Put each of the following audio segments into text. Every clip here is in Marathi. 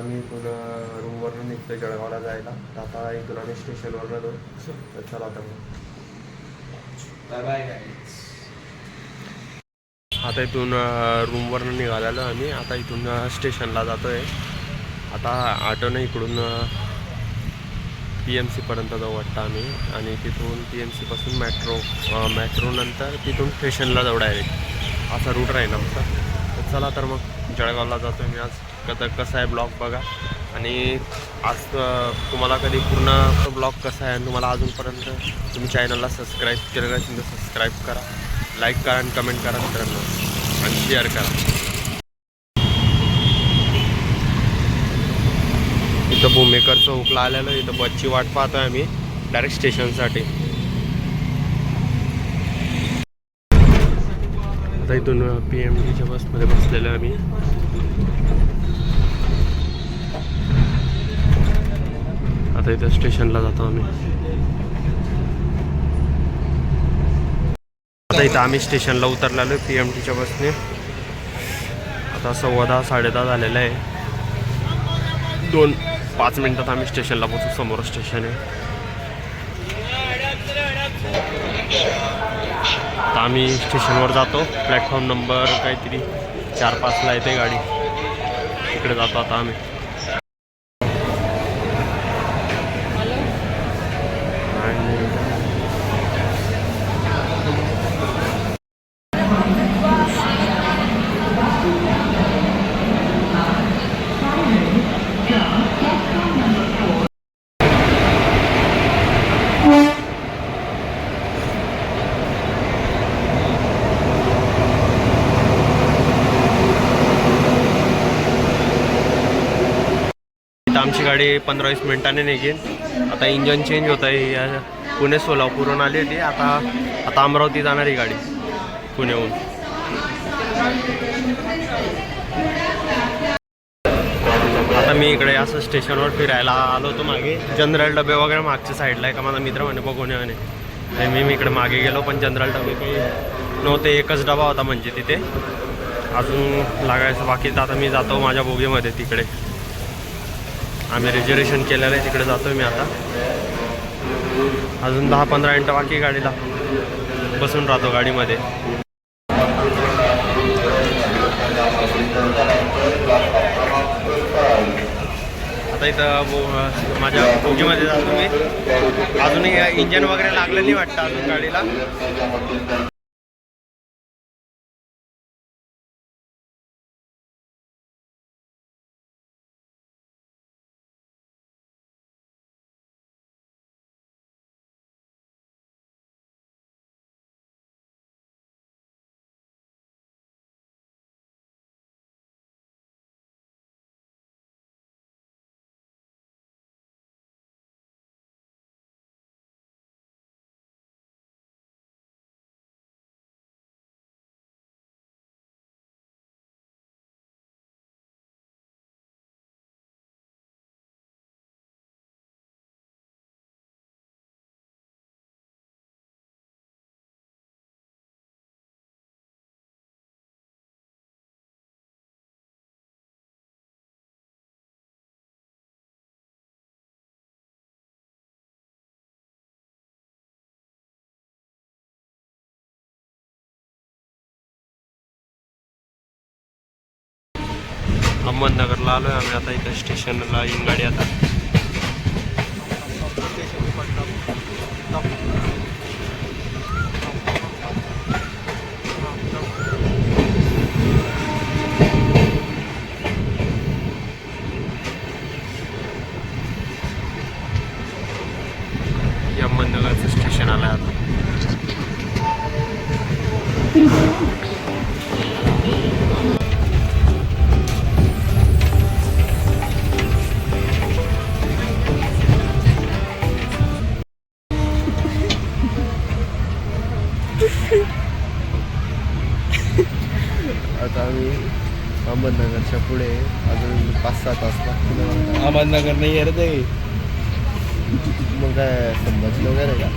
आम्ही इथून रूमवरून निघतो जळगावला जायला. तर आता इथून आम्ही स्टेशनवरनं जाऊ तर चला आता मग. बाय बाय गाईज आता इथून रूमवरनं निघालेलो आम्ही. आता इथून स्टेशनला जातो आहे आता ऑटोनं इकडून पी एम सीपर्यंत जाऊ वाटतं आम्ही. आणि तिथून पी एम सीपासून मेट्रो मेट्रो नंतर तिथून स्टेशनला जाऊ डायरेक्ट असा रूट राहील आमचा. तर चला तर मग जळगावला जातो मी आज. कदा कसा आहे ब्लॉग बघा. आणि आज तुम्हाला कधी पूर्ण ब्लॉग कसा आहे आणि तुम्हाला अजूनपर्यंत तुम्ही चॅनलला सबस्क्राईब केलेलं असेल तर सबस्क्राईब करा. लाईक करा आणि कमेंट करा मित्रांनो. आणि शेअर करा. इथं भूमेकर चौकला आलेलं इथं बसची वाट पाहतो आहे आम्ही डायरेक्ट स्टेशनसाठी आता इथून पी एम टीच्या बसमध्ये बसलेलो आम्ही. आता इथं स्टेशनला जातो आम्ही. आता इथं आम्ही स्टेशनला उतरलेलो आहे पी एम टीच्या बसने. आता सव्वा दहा साडे दहा झालेलं आहे. दोन पाच मिनिटात आम्ही स्टेशनला पोचू समोर स्टेशन आहे. आता आम्ही स्टेशनवर जातो प्लॅटफॉर्म नंबर काहीतरी चार पाचला येते गाडी. तिकडे जातो आता आम्ही. इथं आमची गाडी पंधरा वीस मिनिटाने निघेल. आता इंजन चेंज होत आहे. या पुणे सोलापूरहून आली होती. आता आता अमरावती जाणार आहे गाडी पुण्याहून आता मी इकडे असं स्टेशनवर फिरायला आलो होतो मागे. जनरल डबे वगैरे मागच्या साईडला आहे का? माझा मित्र म्हणे बघून ये म्हणे. मी मी इकडे मागे गेलो पण जनरल डबे काही नव्हते. एकच डबा होता म्हणजे तिथे. अजून लागायचं बाकी. तर आता मी जातो माझ्या बोगीमध्ये तिकडे. आम्ही रिझर्वेशन केलेलं आहे तिकडे जातो मी आता. अजून दहा पंधरा मिनटं बाकी गाडीला. बसून राहतो गाडीमध्ये. आता इथं माझ्या बोगीमध्ये जातो मी. अजूनही इंजन वगैरे लागलं नाही वाटतं अजून गाडीला. अहमदनगरला आलो आहे आम्ही आता इथं स्टेशनला येऊन गाडी आता. आता आम्ही अहमदनगरच्या पुढे अजून पाच सहा तास लागतील अहमदनगर नाही आहे रे ते. मग काय संभाजी वगैरे का?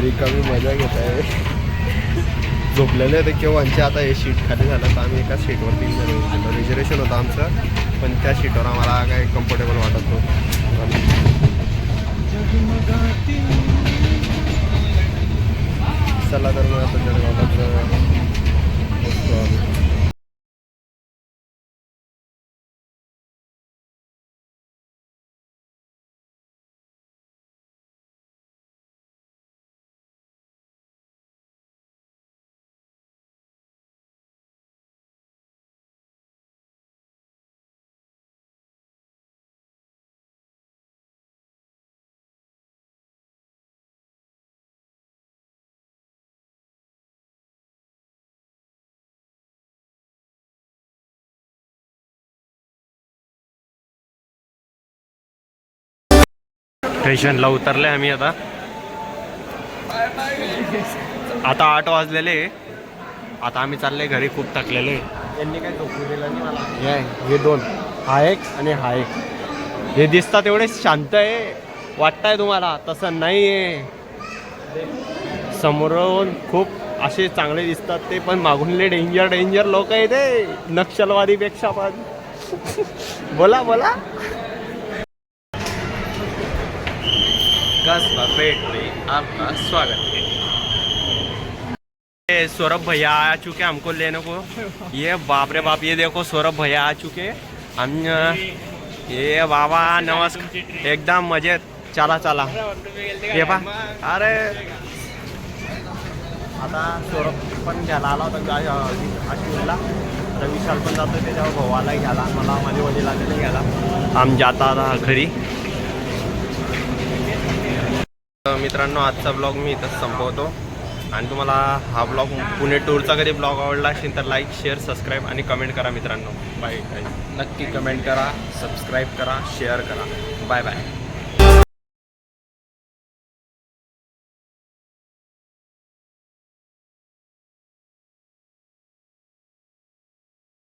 रिकामी मजा घेत आहे. झोपलेले होते केव्हाचे आता हे शीट खाली झालं तर आम्ही एका सीटवर तीन जण गेलो रिझर्वेशन होतं आमचं पण त्या सीटवर आम्हाला काही कम्फर्टेबल वाटत नव्हतं. चला तर मग आता जळगावात बसतो आम्ही. स्टेशनला उतरले आम्ही आता. आता आठ वाजलेले आता आम्ही चालले घरी खूप थकलेले यांनी काय झोपू दिलं नाही मला. हे हे दोन. हा एक आणि हा एक. हे दिसतात एवढे शांत आहे. वाटतंय तुम्हाला तसं नाही आहे समोरून खूप असे चांगले दिसतात ते पण मागूनले डेंजर डेंजर लोक आहे ते नक्षलवादीपेक्षा पण. बोला बोला. कस्बा पेट में आपका स्वागत है सौरभ भैया आ चुके हमको लेने को। ये बाप रे बाप ये देखो सौरभ भैया आ चुके। हम ये बाबा नमस्कार। एकदम मजेत चला चला। ये पा। अरे। आता सौरभ पण घ्यायला आला होता गाय आशिवला आता विशाल पण जातो त्याच्यावर भावाला घ्यायला. मला माझ्या वडीला गेले घ्यायला. आम जाता घरी. तर मित्रांनो आजचा ब्लॉग मी इथंच संपवतो. आणि तुम्हाला हा ब्लॉग पुणे टूरचा कधी ब्लॉग आवडला असेल तर लाईक शेअर सबस्क्राईब आणि कमेंट करा मित्रांनो. बाय बाय नक्की कमेंट करा सबस्क्राईब करा शेअर करा. Bye bye